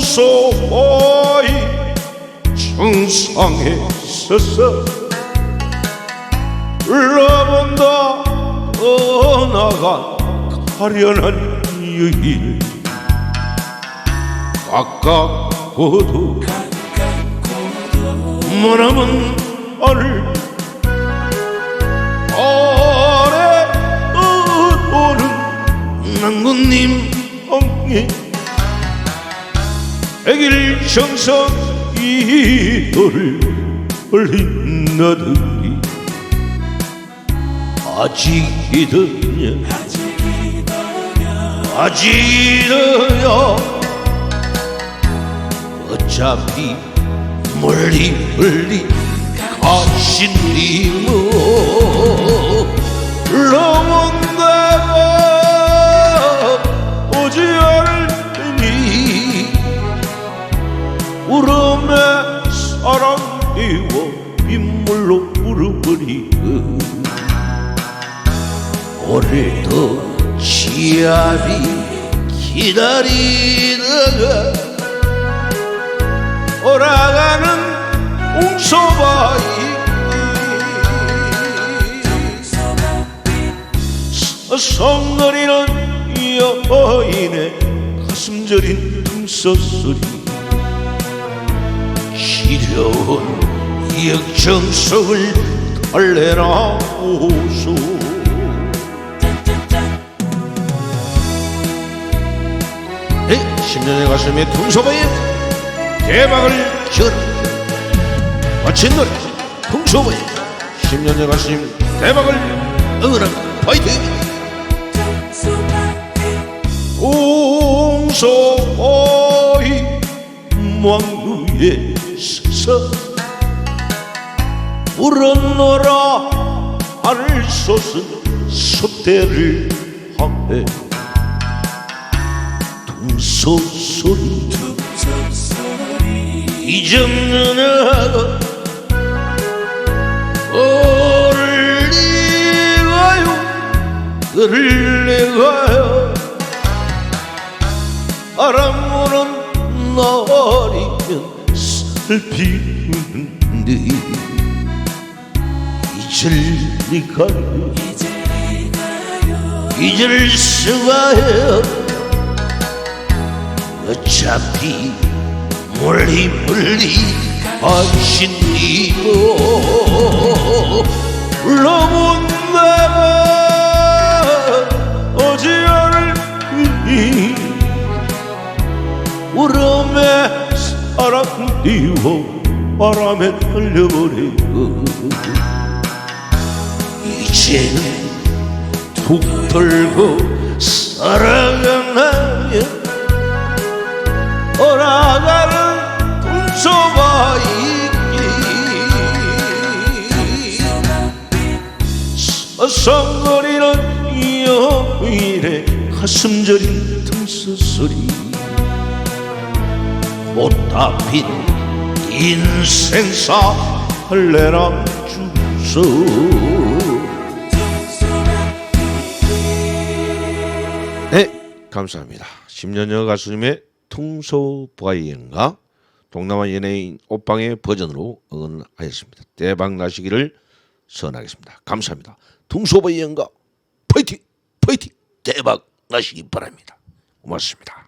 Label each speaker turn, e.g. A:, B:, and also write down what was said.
A: 웅소호이 정상에 서서 흘러본다 떠나간 가련한 여인 가깝고도 머나먼 하늘 아래 떠오른 낭군님 엉에 백일 정선 이도를 흘린 나들이 아직 이더냐? 아직 이더냐? 어차피 멀리 멀리 가신님은 빗물로 울어버리고 오늘도 지압이 기다리다가 오라가는 웅소바이 성거리는 여인의 가슴 저린 등소소리 시려운 역정성을 달래나 오소 네, 10년의 가슴에 등소바에 대박을 전 마친 노래 풍소보의 10년의 가슴 대박을 응원합니다 파이팅! 웅소보이 왕루에. 서서 불었노라 하늘 솟은 숲대를 향해. 둥소소리 잊었는 아가 올리가요 흘리가요. 바람 부는 날이면 슬피는데 잊을 리가요. 잊을 수가 요. 어차피 멀리 멀리 하신 이고 불러본다가 오지 않을니 울음에 사랑 띄워 바람에 흘려버리고 이제는 툭 털고 살아가나요? 오라가는 동소바이 서성거리는 여인의 가슴 저린 등소소리. 못다 핀 인생사 할래랑 주소 네 감사합니다. 10년여 가수님의 통소 부가이행가 동남아 연예인 옷방의 버전으로 응원하였습니다. 대박 나시기를 선하겠습니다. 감사합니다. 통소 부가이행가 파이팅 파이팅! 대박 나시기 바랍니다. 고맙습니다